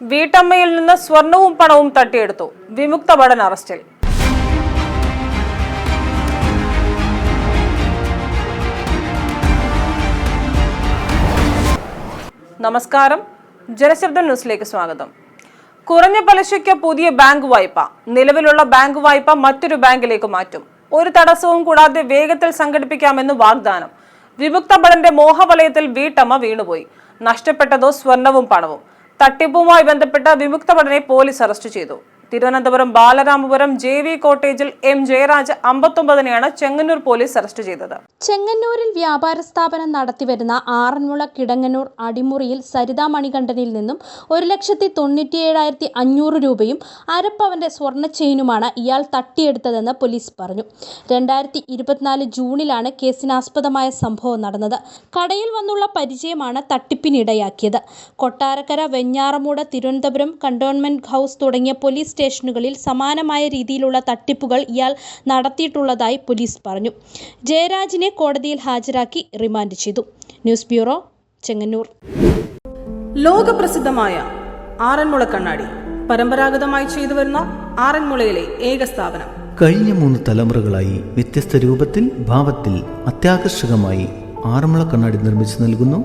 വീട്ടമ്മയിൽ നിന്ന് സ്വർണവും പണവും തട്ടിയെടുത്തു. വിമുക്ത ഭടൻ അറസ്റ്റിൽ. നമസ്കാരം. ജനശബ്ദം ന്യൂസിലേക്ക് സ്വാഗതം. കുറഞ്ഞ പലിശയ്ക്ക് പുതിയ ബാങ്ക് വായ്പ. നിലവിലുള്ള ബാങ്ക് വായ്പ മറ്റൊരു ബാങ്കിലേക്ക് മാറ്റും. ഒരു തടസ്സവും കൂടാതെ വേഗത്തിൽ സംഘടിപ്പിക്കാമെന്ന് വാഗ്ദാനം. വിമുക്ത ഭടന്റെ മോഹവലയത്തിൽ വീട്ടമ്മ വീണുപോയി. നഷ്ടപ്പെട്ടതോ സ്വർണവും പണവും. തട്ടിപ്പുമായി ബന്ധപ്പെട്ട വിമുക്ത ഭടനെ പോലീസ് അറസ്റ്റ് ചെയ്തു തിരുവനന്തപുരം ബാലരാമപുരം ജെ വി കോട്ടേജിൽ എം ജയരാജ് അമ്പത്തൊമ്പതിനെയാണ് ചെങ്ങന്നൂർ പോലീസ് അറസ്റ്റ് ചെയ്തത്. ചെങ്ങന്നൂരിൽ വ്യാപാര സ്ഥാപനം നടത്തിവരുന്ന ആറന്മുള കിടങ്ങന്നൂർ അടിമുറിയിൽ സരിതാ മണികണ്ഠനിൽ നിന്നും ഒരു ലക്ഷത്തി തൊണ്ണൂറ്റിയേഴായിരത്തി അഞ്ഞൂറ് രൂപയും അരപ്പവന്റെ സ്വർണ ചെയിനുമാണ് ഇയാൾ തട്ടിയെടുത്തതെന്ന് പോലീസ് പറഞ്ഞു. രണ്ടായിരത്തി ഇരുപത്തിനാല് ജൂണിലാണ് കേസിനാസ്പദമായ സംഭവം നടന്നത്. കടയിൽ വന്നുള്ള പരിചയമാണ് തട്ടിപ്പിനിടയാക്കിയത്. കൊട്ടാരക്കര വെഞ്ഞാറമൂട് തിരുവനന്തപുരം കണ്ടോൺമെന്റ് ഹൗസ് തുടങ്ങിയ പോലീസ് സ്റ്റേഷനുകളിൽ സമാനമായ രീതിയിലുള്ള തട്ടിപ്പുകൾ ഇയാൾ നടത്തിയിട്ടുള്ളതായി പോലീസ് പറഞ്ഞു. ജയരാജിനെ കോടതിയിൽ ഹാജരാക്കി റിമാൻഡ് ചെയ്തു. News bureau Chengannur. ലോകപ്രസിദ്ധമായ ആറന്മുള കണ്ണാടി. പരമ്പരാഗതമായി ചെയ്തു വരുന്ന ആറന്മുളയിലെ ഏക സ്ഥാപനം. കഴിഞ്ഞ മൂന്ന് തലമുറകളായി വ്യത്യസ്ത രൂപത്തിൽ ഭാവത്തിൽ അത്യാകർഷകമായി ആറന്മുള കണ്ണാടി നിർമ്മിച്ചു നൽകുന്നു.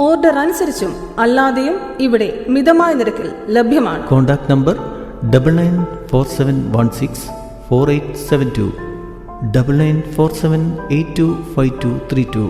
ഓർഡർ അനുസരിച്ചും അല്ലാതെയും ഇവിടെ മിതമായ നിരക്കിൽ ലഭ്യമാണ്. Contact number double nine four seven one six four eight seven two double nine four seven eight two five two three two